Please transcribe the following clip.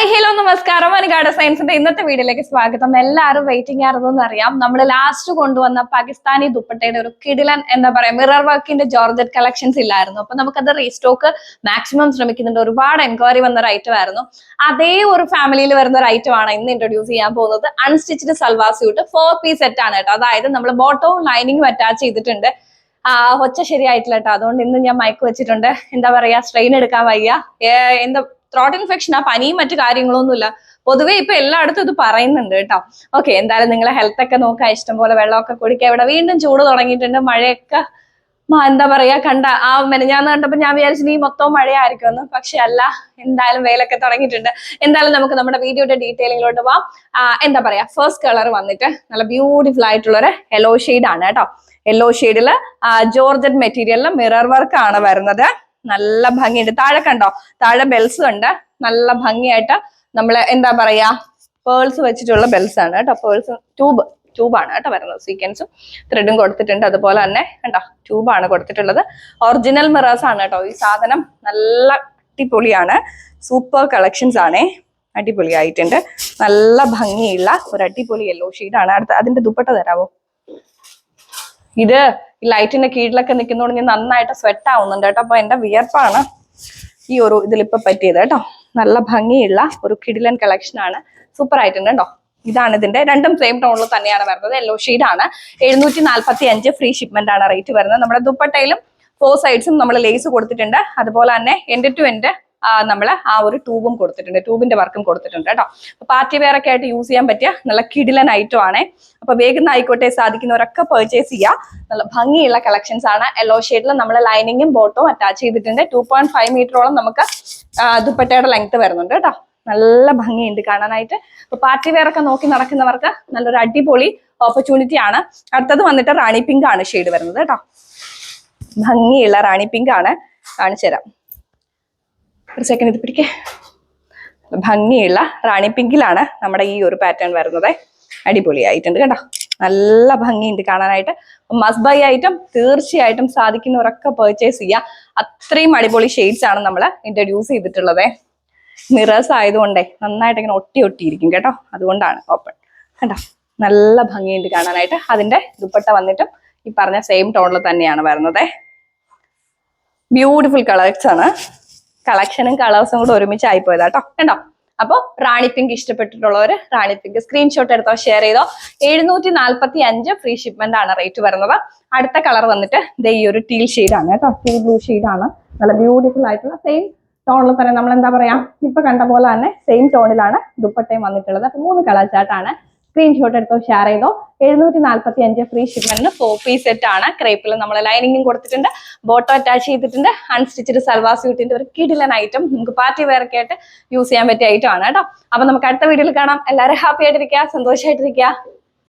Hi hello നമസ്കാരം. അനുഗാഡ സയൻസിന്റെ ഇന്നത്തെ വീഡിയോയിലേക്ക് സ്വാഗതം. എല്ലാവരും വെയിറ്റിംഗ് ആയിരുന്നെന്ന് അറിയാം. നമ്മൾ ലാസ്റ്റ് കൊണ്ടുവന്ന പാകിസ്ഥാനി ദുപ്പട്ടയുടെ ഒരു കിടിലൻ എന്താ പറയാ മിറർ വർക്കിന്റെ ജോർജറ്റ് കളക്ഷൻസ് ഇല്ലായിരുന്നു. അപ്പൊ നമുക്കത് റീസ്റ്റോക്ക് മാക്സിമം ശ്രമിക്കുന്നുണ്ട്. ഒരുപാട് എൻക്വയറി വന്ന ഒരു ഐറ്റം ആയിരുന്നു. അതേ ഒരു ഫാമിലിയിൽ വരുന്ന ഒരു ഐറ്റം ആണ് ഇന്ന് ഇൻട്രൊഡ്യൂസ് ചെയ്യാൻ പോകുന്നത്. Unstitched salwar suit four piece set ആണ് കേട്ടോ. അതായത് നമ്മൾ ബോട്ടവും ലൈനിങ്ങും അറ്റാച്ച് ചെയ്തിട്ടുണ്ട്. ഒച്ച ശരിയായിട്ടില്ല കേട്ടോ. അതുകൊണ്ട് ഇന്ന് ഞാൻ മയക്ക് വെച്ചിട്ടുണ്ട്. എന്താ പറയാ സ്ട്രെയിൻ എടുക്കാൻ വയ്യ. എന്താ ത്രോട്ട് ഇൻഫെക്ഷൻ ആ പനിയും മറ്റു കാര്യങ്ങളൊന്നുമില്ല. പൊതുവേ ഇപ്പൊ എല്ലായിടത്തും ഇത് പറയുന്നുണ്ട് കേട്ടോ. ഓക്കെ എന്തായാലും നിങ്ങളെ ഹെൽത്ത് ഒക്കെ നോക്കുക ഇഷ്ടംപോലെ വെള്ളമൊക്കെ കുടിക്കുക ഇവിടെ വീണ്ടും ചൂട് തുടങ്ങിയിട്ടുണ്ട് മഴയൊക്കെ എന്താ പറയാ കണ്ട ആ മെനഞ്ഞാന്ന് കണ്ടപ്പോ ഞാൻ വിചാരിച്ചു നീ മൊത്തം മഴയായിരിക്കുമെന്ന്. പക്ഷെ അല്ല എന്തായാലും വെയിലൊക്കെ തുടങ്ങിയിട്ടുണ്ട്. എന്തായാലും നമുക്ക് നമ്മുടെ വീഡിയോയുടെ ഡീറ്റെയിലിങ്ങിലോട്ട് പോവാം. എന്താ പറയാ ഫസ്റ്റ് കളർ വന്നിട്ട് നല്ല ബ്യൂട്ടിഫുൾ ആയിട്ടുള്ള ഒരു യെല്ലോ ഷെയ്ഡ് ആണ് കേട്ടോ. യെല്ലോ ഷെയ്ഡിൽ ജോർജറ്റ് മെറ്റീരിയലിൽ മിറർ വർക്ക് ആണ് വരുന്നത്. നല്ല ഭംഗിയുണ്ട്. താഴെ കണ്ടോ? താഴെ ബെൽസ് ഉണ്ട് നല്ല ഭംഗിയായിട്ട് നമ്മൾ എന്താ പറയാ പേൾസ് വെച്ചിട്ടുള്ള ബെൽസ് ആണ് കേട്ടോ. പേൾസ് ട്യൂബ് ട്യൂബാണ് കേട്ടോ വരുന്നത് സീക്വൻസും ത്രെഡും കൊടുത്തിട്ടുണ്ട്. അതുപോലെ തന്നെ കണ്ടോ ട്യൂബാണ് കൊടുത്തിട്ടുള്ളത്. ഒറിജിനൽ മിറേഴ്സ് ആണ് കേട്ടോ. ഈ സാധനം നല്ല അടിപൊളിയാണ്. സൂപ്പർ കളക്ഷൻസ് ആണേ. അടിപൊളിയായിട്ടുണ്ട്. നല്ല ഭംഗിയുള്ള ഒരു അടിപൊളി യെല്ലോ ആണ്. അടുത്ത അതിന്റെ ദുപ്പട്ട തരാവോ? ഇത് ഈ ലൈറ്റിന്റെ കീഴിലൊക്കെ നിൽക്കുന്നതുകൊണ്ട് ഞാൻ നന്നായിട്ട് സ്വെറ്റ് ആവുന്നുണ്ട് കേട്ടോ. അപ്പൊ എന്റെ വിയർപ്പാണ് ഈ ഒരു ഇതിലിപ്പോ പറ്റിയത് കേട്ടോ. നല്ല ഭംഗിയുള്ള ഒരു കിടിലൻ കളക്ഷൻ ആണ്. സൂപ്പർ ആയിട്ടുണ്ട് കേട്ടോ. ഇതാണ് ഇതിന്റെ രണ്ടും സെയിം ടോണിൽ തന്നെയാണ് വരുന്നത്. യെല്ലോ ആണ്. എഴുന്നൂറ്റി നാല്പത്തി അഞ്ച് ഫ്രീ ഷിപ്മെന്റ് ആണ് റേറ്റ് വരുന്നത്. നമ്മുടെ ദുപ്പട്ടയിലും ഫോർ സൈഡ്സും നമ്മൾ ലേസ് കൊടുത്തിട്ടുണ്ട്. അതുപോലെ തന്നെ എൻഡ് ടു എൻഡ് നമ്മൾ ആ ഒരു ട്യൂബും കൊടുത്തിട്ടുണ്ട്. ട്യൂബിന്റെ വർക്കും കൊടുത്തിട്ടുണ്ട് കേട്ടോ. പാർട്ടി വെയർ ഒക്കെ ആയിട്ട് യൂസ് ചെയ്യാൻ പറ്റിയ നല്ല കിടിലൻ ഐറ്റം ആണ്. അപ്പൊ വേഗം ആയിക്കോട്ടെ സാധിക്കുന്നവരൊക്കെ പർച്ചേസ് ചെയ്യുക നല്ല ഭംഗിയുള്ള കളക്ഷൻസ് ആണ്. യെല്ലോ ഷെയ്ഡിൽ നമ്മൾ ലൈനിങ്ങും ബോട്ടും അറ്റാച്ച് ചെയ്തിട്ടുണ്ട്. ടു പോയിന്റ് ഫൈവ് മീറ്ററോളം നമുക്ക് ദുപ്പട്ടയുടെ ലെങ്ത് വരുന്നുണ്ട് കേട്ടോ. നല്ല ഭംഗിയുണ്ട് കാണാനായിട്ട്. അപ്പൊ പാർട്ടി വെയർ ഒക്കെ നോക്കി നടക്കുന്നവർക്ക് നല്ലൊരു അടിപൊളി ഓപ്പർച്യൂണിറ്റി ആണ്. അടുത്തത് വന്നിട്ട് റാണി പിങ്ക് ആണ് ഷെയ്ഡ് വരുന്നത് കേട്ടോ. ഭംഗിയുള്ള റാണി പിങ്ക് ആണ്. കാണിച്ചു തരാം ഒരു സെക്കൻഡ് ഇത് പിടിക്കേ. ഭംഗിയുള്ള റാണി പിങ്കിലാണ് നമ്മുടെ ഈ ഒരു പാറ്റേൺ വരുന്നത്. അടിപൊളിയായിട്ടുണ്ട് കേട്ടോ. നല്ല ഭംഗിയുണ്ട് കാണാനായിട്ട്. മസ്റ്റ് ബൈ ആയിട്ടും തീർച്ചയായിട്ടും സാധിക്കുന്നവരൊക്കെ പെർച്ചേസ് ചെയ്യുക അത്രയും അടിപൊളി ഷെയ്ഡ്സ് ആണ് നമ്മൾ ഇൻട്രൊഡ്യൂസ് ചെയ്തിട്ടുള്ളത്. മിറേഴ്സ് ആയതുകൊണ്ടേ നന്നായിട്ട് ഇങ്ങനെ ഒട്ടി ഒട്ടിയിരിക്കും കേട്ടോ. അതുകൊണ്ടാണ് ഓപ്പൺ കേട്ടോ നല്ല ഭംഗിയുണ്ട് കാണാനായിട്ട്. അതിന്റെ ദുപ്പട്ട വന്നിട്ടും ഈ പറഞ്ഞ സെയിം ടോണിൽ തന്നെയാണ് വരുന്നത്. ബ്യൂട്ടിഫുൾ കളേഴ്സ് ആണ്. കളക്ഷനും കളേഴ്സും കൂടെ ഒരുമിച്ച് ആയിപ്പോയതാ കേട്ടോ. കണ്ടോ? അപ്പൊ റാണി പിങ്ക് ഇഷ്ടപ്പെട്ടിട്ടുള്ളവർ റാണി പിങ്ക് സ്ക്രീൻഷോട്ട് എടുത്തോ ഷെയർ ചെയ്തോ. എഴുന്നൂറ്റി നാല്പത്തി അഞ്ച് ഫ്രീ ഷിപ്മെന്റ് ആണ് റേറ്റ് വരുന്നത്. അടുത്ത കളർ വന്നിട്ട് ദേ ഈ ഒരു ടീൽ ആണ് കേട്ടോ. ടീൽ ബ്ലൂ ആണ്. നല്ല ബ്യൂട്ടിഫുൾ ആയിട്ടുള്ള സെയിം ടോണിൽ തന്നെ നമ്മൾ എന്താ പറയാ? ഇപ്പൊ കണ്ട പോലെ തന്നെ സെയിം ടോണിലാണ് ദുപ്പട്ടയും വന്നിട്ടുള്ളത്. അപ്പൊ മൂന്ന് കളർ ചാർട്ടാണ് സ്ക്രീൻഷോട്ട് എടുത്തോ ഷെയർ ചെയ്തോ. എഴുന്നൂറ്റി നാല്പത്തി അഞ്ച് ഫ്രീ ഷിപ്മെന്റിന് ഫോർ പീസ് സെറ്റ് ആണ്. ക്രേപ്പിൽ നമ്മൾ ലൈനിങ്ങും കൊടുത്തിട്ടുണ്ട്. ബോട്ടോ അറ്റാച്ച് ചെയ്തിട്ടുണ്ട്. അൺസ്റ്റിച്ചഡ് സൽവാ സ്യൂട്ടിന്റെ ഒരു കിടിലൻ ഐറ്റം നമുക്ക് പാർട്ടി വെയറൊക്കെ ആയിട്ട് യൂസ് ചെയ്യാൻ പറ്റിയ ഐറ്റം ആണ് കേട്ടോ. അപ്പൊ നമുക്ക് അടുത്ത വീഡിയോയിൽ കാണാം. എല്ലാവരും ഹാപ്പി ആയിട്ടിരിക്കുക സന്തോഷമായിട്ടിരിക്കുക